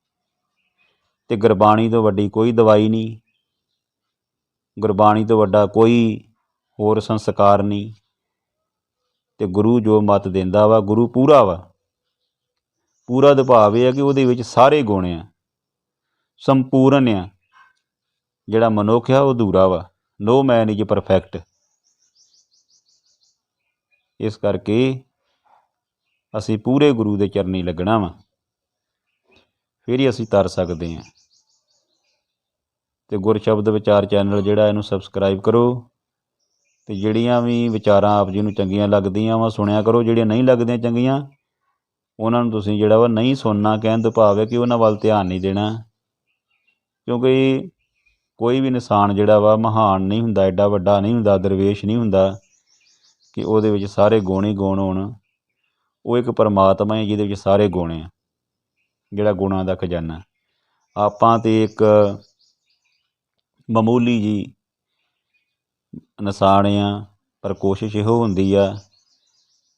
ਤੇ ਗੁਰਬਾਣੀ ਤੋਂ ਵੱਡੀ ਕੋਈ ਦਵਾਈ ਨਹੀਂ ਗੁਰਬਾਣੀ ਤੋਂ ਵੱਡਾ ਕੋਈ ਹੋਰ ਸੰਸਕਾਰ ਨਹੀਂ। ਤੇ ਗੁਰੂ ਜੋ ਮਤ ਦਿੰਦਾ ਵਾ, ਗੁਰੂ ਪੂਰਾ ਵਾ। ਪੂਰਾ ਦਾ ਭਾਵ ਇਹ ਹੈ ਕਿ ਉਹਦੇ ਵਿੱਚ ਸਾਰੇ ਗੁਣ ਆ, ਸੰਪੂਰਨ ਆ। ਜਿਹੜਾ ਮਨੁੱਖ ਆ, ਉਹ ਅਧੂਰਾ ਵਾ। ਨੋ ਮੈਨ ਇਜ਼ ਪਰਫੈਕਟ ਇਸ ਕਰਕੇ ਅਸੀਂ ਪੂਰੇ ਗੁਰੂ ਦੇ ਚਰਨੀ ਲੱਗਣਾ ਵਾ। ਫਿਰ ਹੀ ਅਸੀਂ ਤਰ ਸਕਦੇ ਹਾਂ। ਅਤੇ ਗੁਰਸ਼ਬਦ ਵਿਚਾਰ ਚੈਨਲ ਜਿਹੜਾ ਇਹਨੂੰ ਸਬਸਕ੍ਰਾਈਬ ਕਰੋ ਤੇ ਜਿਹੜੀਆਂ ਵੀ ਵਿਚਾਰਾਂ ਆਪ ਜੀ ਨੂੰ ਚੰਗੀਆਂ ਲੱਗਦੀਆਂ ਵਾ, ਸੁਣਿਆ ਕਰੋ, ਜਿਹੜੀਆਂ ਨਹੀਂ ਲੱਗਦੀਆਂ ਚੰਗੀਆਂ, ਉਹਨਾਂ ਨੂੰ ਤੁਸੀਂ ਜਿਹੜਾ ਵਾ ਨਹੀਂ ਸੁਣਨਾ ਕਹਿਣ ਤੋਂ ਭਾਵ ਹੈ ਕਿ ਉਹਨਾਂ ਵੱਲ ਧਿਆਨ ਨਹੀਂ ਦੇਣਾ। ਕਿਉਂਕਿ ਕੋਈ ਵੀ ਇਨਸਾਨ ਜਿਹੜਾ ਵਾ ਮਹਾਨ ਨਹੀਂ ਹੁੰਦਾ, ਐਡਾ ਵੱਡਾ ਨਹੀਂ ਹੁੰਦਾ, ਦਰਵੇਸ਼ ਨਹੀਂ ਹੁੰਦਾ ਕਿ ਉਹਦੇ ਵਿੱਚ ਸਾਰੇ ਗੁਣ ਹੀ ਗੁਣ ਹੋਣ। ਉਹ ਇੱਕ ਪਰਮਾਤਮਾ ਹੈ ਜਿਹਦੇ ਵਿੱਚ ਸਾਰੇ ਗੁਣ ਆ, ਜਿਹੜਾ ਗੁਣਾਂ ਦਾ ਖਜ਼ਾਨਾ। ਆਪਾਂ ਤੇ ਇੱਕ ਮਾਮੂਲੀ ਜੀ ਇਨਸਾਨ ਆ, ਪਰ ਕੋਸ਼ਿਸ਼ ਇਹੋ ਹੁੰਦੀ ਆ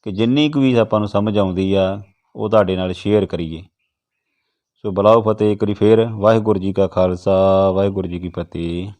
ਕਿ ਜਿੰਨੀ ਕੁ ਵੀ ਆਪਾਂ ਨੂੰ ਸਮਝ ਆਉਂਦੀ ਆ, ਉਹ ਤੁਹਾਡੇ ਨਾਲ ਸ਼ੇਅਰ ਕਰੀਏ। ਸੋ ਬਲਾਓ ਫਤਿਹ, ਇੱਕ ਵਾਰੀ ਫੇਰ ਵਾਹਿਗੁਰੂ ਜੀ ਕਾ ਖਾਲਸਾ, ਵਾਹਿਗੁਰੂ ਜੀ ਕੀ ਫਤਿਹ।